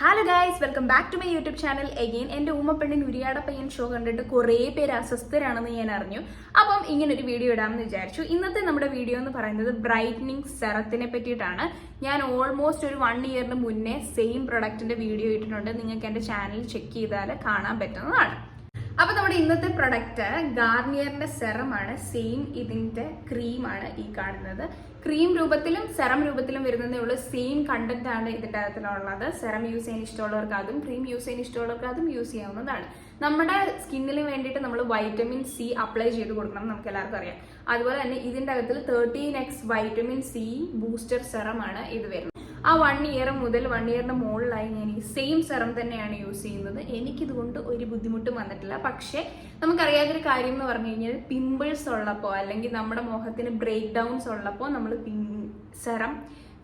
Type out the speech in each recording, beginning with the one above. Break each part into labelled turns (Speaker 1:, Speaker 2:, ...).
Speaker 1: Hello guys welcome back to my YouTube channel again എന്റെ ഉമ്മപ്പെണ്ണിൻ ഉരിയാട പയ്യൻ ഷോ കണ്ടിട്ട് കുറേ പേര് അസ്വസ്ഥരാണെന്ന് ഞാൻ അറിഞ്ഞു. അപ്പം ഇങ്ങനെ ഒരു വീഡിയോ ഇടാമെന്ന് വിചാരിച്ചു. ഇന്നത്തെ നമ്മുടെ വീഡിയോ എന്ന് പറയുന്നത് ബ്രൈറ്റനിങ് സെറത്തിനെ പറ്റിയിട്ടാണ്. ഞാൻ ഓൾമോസ്റ്റ് ഒരു വൺ ഇയറിന് മുന്നേ സെയിം പ്രൊഡക്റ്റിന്റെ വീഡിയോ ഇട്ടിട്ടുണ്ട്. നിങ്ങൾക്ക് എന്റെ ചാനൽ ചെക്ക് ചെയ്താൽ കാണാൻ പറ്റുന്നതാണ്. അപ്പൊ നമ്മുടെ ഇന്നത്തെ പ്രൊഡക്റ്റ് ഗാർണിയറിന്റെ സെറമാണ്. സെയിം ഇതിന്റെ ക്രീമാണ് ഈ കാണുന്നത്. ക്രീം രൂപത്തിലും സെറം രൂപത്തിലും വരുന്നതേ ഉള്ളൂ. സെയിം കണ്ടന്റ് ആണ് ഇതിന്റെ അകത്തിലുള്ളത്. സെറം യൂസ് ചെയ്യാൻ ഇഷ്ടമുള്ളവർക്ക് അതും ക്രീം യൂസ് ചെയ്യാൻ ഇഷ്ടമുള്ളവർക്ക് അതും യൂസ് ചെയ്യാവുന്നതാണ്. നമ്മുടെ സ്കിന്നിന് വേണ്ടിയിട്ട് നമ്മൾ വൈറ്റമിൻ സി അപ്ലൈ ചെയ്ത് കൊടുക്കണം നമുക്ക് എല്ലാവർക്കും അറിയാം. അതുപോലെ തന്നെ ഇതിന്റെ അകത്തിൽ thirteen X vitamin C booster സെറമാണ് ഇത് വരുന്നത്. ആ വൺ ഇയർ മുതൽ വൺ ഇയറിന്റെ മുകളിലായി ഞാൻ ഈ സെയിം സെറം തന്നെയാണ് യൂസ് ചെയ്യുന്നത്. എനിക്കിതുകൊണ്ട് ഒരു ബുദ്ധിമുട്ടും വന്നിട്ടില്ല. പക്ഷേ നമുക്കറിയാത്തൊരു കാര്യം എന്ന് പറഞ്ഞു കഴിഞ്ഞാൽ പിമ്പിൾസ് ഉള്ളപ്പോൾ അല്ലെങ്കിൽ നമ്മുടെ മുഖത്തിന് ബ്രേക്ക് ഡൗൺസ് ഉള്ളപ്പോൾ നമ്മൾ സെറം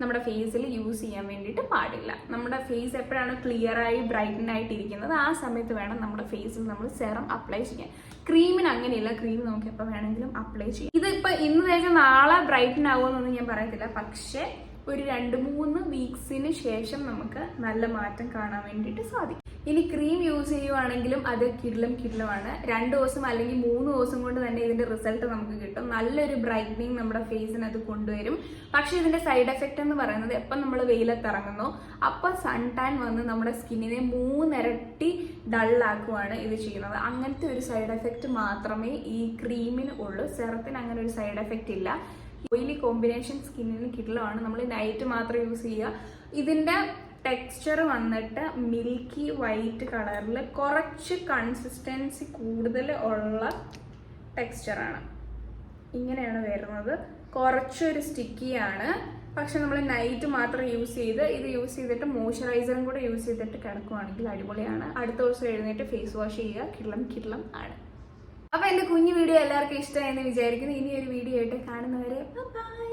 Speaker 1: നമ്മുടെ ഫേസിൽ യൂസ് ചെയ്യാൻ വേണ്ടിയിട്ട് പാടില്ല. നമ്മുടെ ഫേസ് എപ്പോഴാണ് ക്ലിയറായി ബ്രൈറ്റനായിട്ട് ഇരിക്കുന്നത് ആ സമയത്ത് വേണം നമ്മുടെ ഫേസിൽ നമ്മൾ സെറം അപ്ലൈ ചെയ്യാൻ. ക്രീമിന് അങ്ങനെയല്ല. ക്രീം നമുക്ക് എപ്പോൾ വേണമെങ്കിലും അപ്ലൈ ചെയ്യാം. ഇതിപ്പോൾ ഇന്ന് തേച്ച നാളെ ബ്രൈറ്റൻ ആവുമെന്നൊന്നും ഞാൻ പറയത്തില്ല. പക്ഷേ ഒരു രണ്ട് മൂന്ന് വീക്സിന് ശേഷം നമുക്ക് നല്ല മാറ്റം കാണാൻ വേണ്ടിയിട്ട് സാധിക്കും. ഇനി ക്രീം യൂസ് ചെയ്യുവാണെങ്കിലും അത് കിടലം കിടലമാണ്. രണ്ട് ദിവസം അല്ലെങ്കിൽ മൂന്ന് ദിവസം കൊണ്ട് തന്നെ ഇതിന്റെ റിസൾട്ട് നമുക്ക് കിട്ടും. നല്ലൊരു ബ്രൈറ്റനിങ് നമ്മുടെ ഫേസിന് അത് കൊണ്ടുവരും. പക്ഷേ ഇതിന്റെ സൈഡ് എഫക്റ്റ് എന്ന് പറയുന്നത് എപ്പം നമ്മൾ വെയിലത്ത് ഇറങ്ങുന്നു? അപ്പം സൺ ടാൻ വന്ന് നമ്മുടെ സ്കിന്നിനെ മൂന്നിരട്ടി ഡള്ളാക്കുവാണ് ഇത് ചെയ്യുന്നത്. അങ്ങനത്തെ ഒരു സൈഡ് എഫക്റ്റ് മാത്രമേ ഈ ക്രീമിന് ഉള്ളൂ. സെറത്തിന് അങ്ങനെ ഒരു സൈഡ് എഫക്റ്റ് ഇല്ല. ഓയിലി കോമ്പിനേഷൻ സ്കിന്നിന് കിട്ടലാണ് നമ്മൾ നൈറ്റ് മാത്രം യൂസ് ചെയ്യുക ഇതിന്റെ ടെക്സ്ചർ വന്നിട്ട് മിൽക്കി വൈറ്റ് കളറിൽ കുറച്ച് കൺസിസ്റ്റൻസി കൂടുതൽ ഉള്ള ടെക്സ്ചറാണ് ഇങ്ങനെയാണ് വരുന്നത്. കുറച്ചൊരു സ്റ്റിക്കിയാണ് പക്ഷെ നമ്മൾ നൈറ്റ് മാത്രം യൂസ് ചെയ്ത് ഇത് യൂസ് ചെയ്തിട്ട് മോയ്സ്ചറൈസറും കൂടെ യൂസ് ചെയ്തിട്ട് കിടക്കുവാണെങ്കിൽ അടിപൊളിയാണ്. അടുത്ത ദിവസം എഴുന്നേറ്റ് ഫേസ് വാഷ് ചെയ്യുക. കിള്ളം കിള്ളം ആണ്. അപ്പൊ എന്റെ കുഞ്ഞു വീഡിയോ എല്ലാവർക്കും ഇഷ്ടമായെന്ന് വിചാരിക്കുന്നു. ഇനി ഒരു വീഡിയോ ആയിട്ട് കാണുന്നവരെ ബൈ